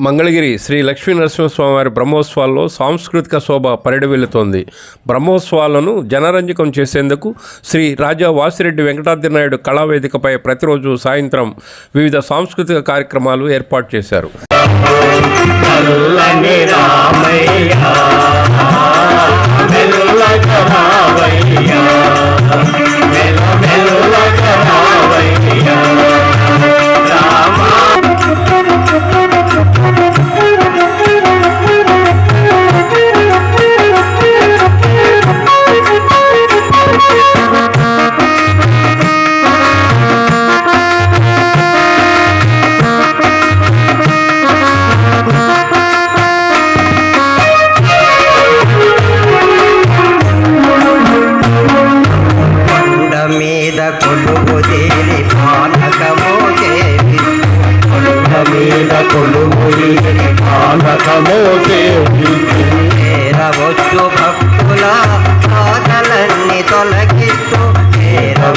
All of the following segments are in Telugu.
మంగళగిరి శ్రీ లక్ష్మీ నరసింహస్వామివారి బ్రహ్మోత్సవాల్లో సాంస్కృతిక శోభ పరిడవిల్లుతోంది. బ్రహ్మోత్సవాలను జనరంజకం చేసేందుకు శ్రీ రాజా వాసిరెడ్డి వెంకటాద్రినాయుడు కళావేదికపై ప్రతిరోజు సాయంత్రం వివిధ సాంస్కృతిక కార్యక్రమాలు ఏర్పాటు చేశారు. రామయ్య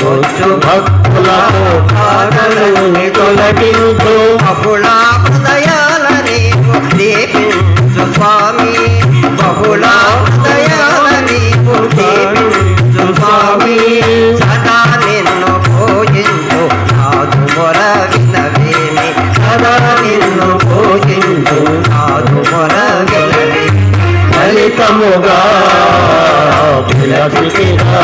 చేరవచ్చు భక్తుల తొలగించు బహుళ హృదయాల నీకు దీపించు స్వామి బహుళ హృదయాల నీకు దీపించు స్వామి సదా నిన్ను పూజించు నాదు మొర వినవేమి సదా నిన్ను పూజించు నాదు మొర వినవేమి ఫలితముగా పిలసిరా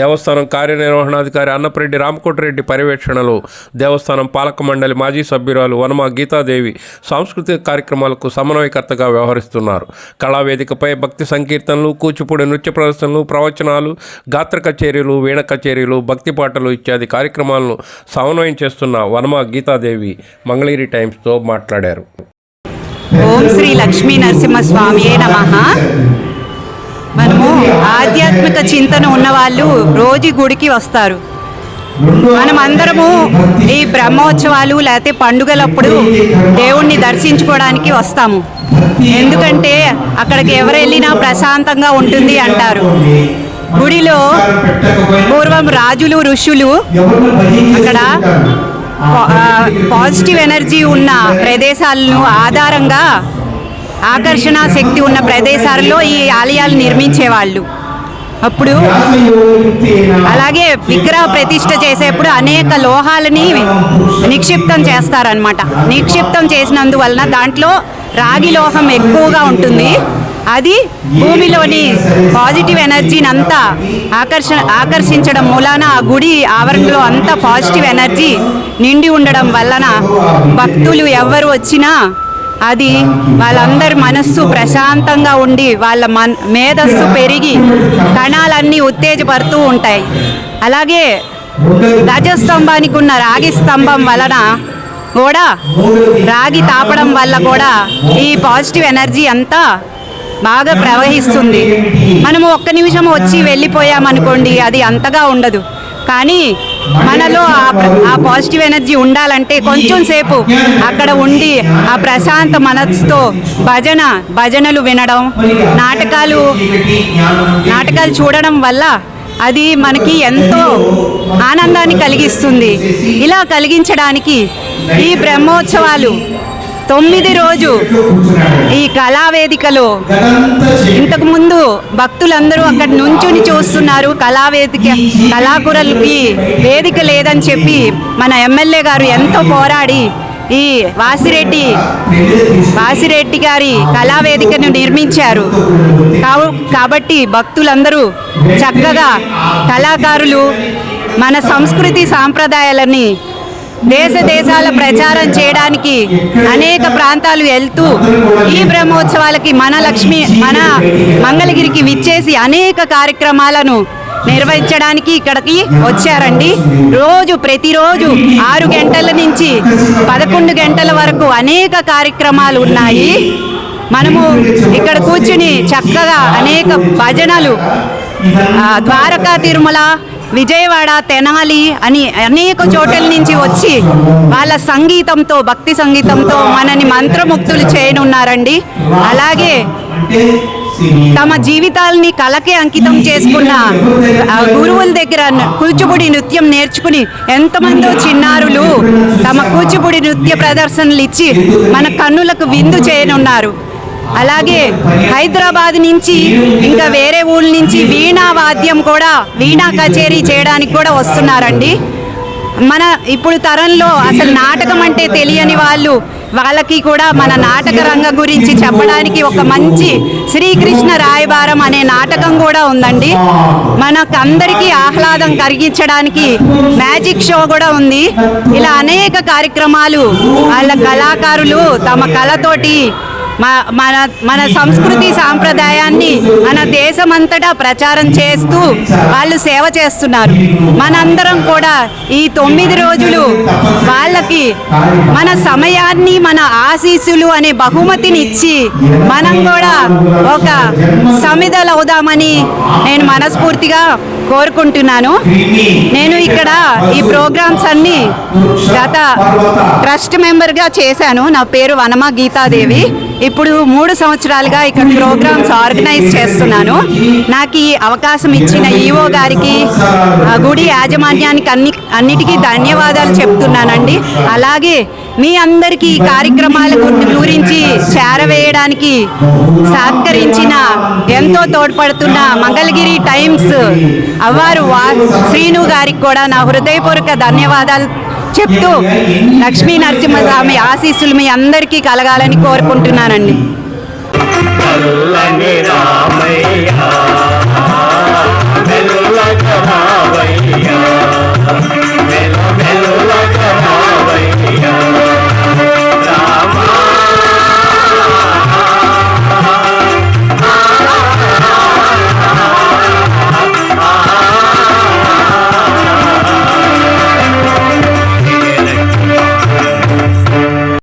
దేవస్థానం కార్యనిర్వహణాధికారి అన్నపరెడ్డి రామకోటిరెడ్డి పర్యవేక్షణలో దేవస్థానం పాలక మండలి మాజీ సభ్యురాలు వనమ గీతాదేవి సాంస్కృతిక కార్యక్రమాలకు సమన్వయకర్తగా వ్యవహరిస్తున్నారు. కళావేదికపై భక్తి సంకీర్తనలు కూచిపూడి నృత్య ప్రదర్శనలు ప్రవచనాలు గాత్ర కచేరీలు వీణ కచేరీలు భక్తి పాటలు ఇత్యాది కార్యక్రమాలను సమన్వయం చేస్తున్న వనమ గీతాదేవి మంగళగిరి టైమ్స్తో మాట్లాడారు. ఓం శ్రీ లక్ష్మీ నరసింహస్వామియే నమ. మనము ఆధ్యాత్మిక చింతన ఉన్నవాళ్ళు రోజు గుడికి వస్తారు. మనం అందరము ఈ బ్రహ్మోత్సవాలు లేకపోతే పండుగలప్పుడు దేవుణ్ణి దర్శించుకోవడానికి వస్తాము. ఎందుకంటే అక్కడికి ఎవరు వెళ్ళినా ప్రశాంతంగా ఉంటుంది అంటారు. గుడిలో పూర్వం రాజులు ఋషులు అక్కడ పాజిటివ్ ఎనర్జీ ఉన్న ప్రదేశాలను ఆధారంగా ఆకర్షణ శక్తి ఉన్న ప్రదేశాలలో ఈ ఆలయాలు నిర్మించేవాళ్ళు. అప్పుడు అలాగే విగ్రహ ప్రతిష్ట చేసేప్పుడు అనేక లోహాలని నిక్షిప్తం చేస్తారనమాట నిక్షిప్తం చేసినందువలన దాంట్లో రాగి లోహం ఎక్కువగా ఉంటుంది. అది భూమిలోని పాజిటివ్ ఎనర్జీని అంతా ఆకర్షణ ఆకర్షించడం మూలాన ఆ గుడి ఆవరణలో అంతా పాజిటివ్ ఎనర్జీ నిండి ఉండడం వలన భక్తులు ఎవరు వచ్చినా అది వాళ్ళందరి మనస్సు ప్రశాంతంగా ఉండి వాళ్ళ మన్ మేధస్సు పెరిగి కణాలన్నీ ఉత్తేజపడుతూ ఉంటాయి. అలాగే రజస్తంభానికి ఉన్న రాగి స్తంభం వలన కూడా రాగి తాపడం వల్ల కూడా ఈ పాజిటివ్ ఎనర్జీ అంతా బాగా ప్రవహిస్తుంది. మనము ఒక్క నిమిషం వచ్చి వెళ్ళిపోయామనుకోండి అది అంతగా ఉండదు. కానీ మనలో ఆ ఆ పాజిటివ్ ఎనర్జీ ఉండాలంటే కొంచెం సేపు అక్కడ ఉండి ఆ ప్రశాంత మనస్సుతో భజన భజనలు వినడం నాటకాలు నాటకాలు చూడడం వల్ల అది మనకి ఎంతో ఆనందాన్ని కలిగిస్తుంది. ఇలా కలిగించడానికి ఈ బ్రహ్మోత్సవాలు తొమ్మిది రోజు ఈ కళావేదికలో ఇంతకుముందు భక్తులందరూ అక్కడ నుంచుని చూస్తున్నారు. కళావేదిక కళాకురలకి వేదిక లేదని చెప్పి మన ఎమ్మెల్యే గారు ఎంతో పోరాడి ఈ వాసిరెడ్డి వాసిరెడ్డి గారి కళావేదికను నిర్మించారు. కావు- కాబట్టి భక్తులందరూ చక్కగా కళాకారులు మన సంస్కృతి సాంప్రదాయాలని దేశ దేశాల ప్రచారం చేయడానికి అనేక ప్రాంతాలు వెళ్తూ ఈ బ్రహ్మోత్సవాలకి మన లక్ష్మి మన మంగళగిరికి విచ్చేసి అనేక కార్యక్రమాలను నిర్వహించడానికి ఇక్కడికి వచ్చారండి. రోజు ప్రతిరోజు ఆరు గంటల నుంచి పదకొండు గంటల వరకు అనేక కార్యక్రమాలు ఉన్నాయి. మనము ఇక్కడ కూర్చుని చక్కగా అనేక భజనలు ద్వారకా తిరుమల విజయవాడ తెనాలి అని అనేక చోట్ల నుంచి వచ్చి వాళ్ళ సంగీతంతో భక్తి సంగీతంతో మనని మంత్రముక్తులు చేయనున్నారండి. అలాగే తమ జీవితాల్ని కళకే అంకితం చేసుకున్న గురువుల దగ్గర కూచిపూడి నృత్యం నేర్చుకుని ఎంతమందో చిన్నారులు తమ కూచిపూడి నృత్య ప్రదర్శనలు ఇచ్చి మన కన్నులకు విందు చేయనున్నారు. అలాగే హైదరాబాద్ నుంచి ఇంకా వేరే ఊళ్ళ నుంచి వీణా వాద్యం కూడా వీణా కచేరీ చేయడానికి కూడా వస్తున్నారండి. మన ఇప్పుడు తరంలో అసలు నాటకం అంటే తెలియని వాళ్ళు వాళ్ళకి కూడా మన నాటక రంగం గురించి చెప్పడానికి ఒక మంచి శ్రీకృష్ణ రాయబారం అనే నాటకం కూడా ఉందండి. మనకు అందరికీ ఆహ్లాదం కలిగించడానికి మ్యాజిక్ షో కూడా ఉంది. ఇలా అనేక కార్యక్రమాలు వాళ్ళ కళాకారులు తమ కళతోటి మన మన సంస్కృతి సాంప్రదాయాన్ని మన దేశమంతటా ప్రచారం చేస్తూ వాళ్ళు సేవ చేస్తున్నారు. మనందరం కూడా ఈ తొమ్మిది రోజులు వాళ్ళకి మన సమయాన్ని మన ఆశీస్సులు అనే బహుమతిని ఇచ్చి మనం కూడా ఒక సమిధలవుదామని నేను మనస్ఫూర్తిగా కోరుకుంటున్నాను. నేను ఇక్కడ ఈ ప్రోగ్రామ్స్ అన్ని గత ట్రస్ట్ మెంబర్గా చేశాను. నా పేరు వనమ గీతాదేవి. ఇప్పుడు మూడు సంవత్సరాలుగా ఇక్కడ ప్రోగ్రామ్స్ ఆర్గనైజ్ చేస్తున్నాను. నాకు ఈ అవకాశం ఇచ్చిన ఈఓ గారికి ఆ గుడి యాజమాన్యానికి అన్ని అన్నిటికీ ధన్యవాదాలు చెప్తున్నానండి. అలాగే మీ అందరికీ ఈ కార్యక్రమాల గురించి చేరవేయడానికి సహకరించిన ఎంతో తోడ్పడుతున్న మంగళగిరి టైమ్స్ అవ్వారు శ్రీను గారికి కూడా నా హృదయపూర్వక ధన్యవాదాలు చెప్తూ లక్ష్మీ నరసింహస్వామి ఆశీస్సులు మీ అందరికీ కలగాలని కోరుకుంటున్నానండి.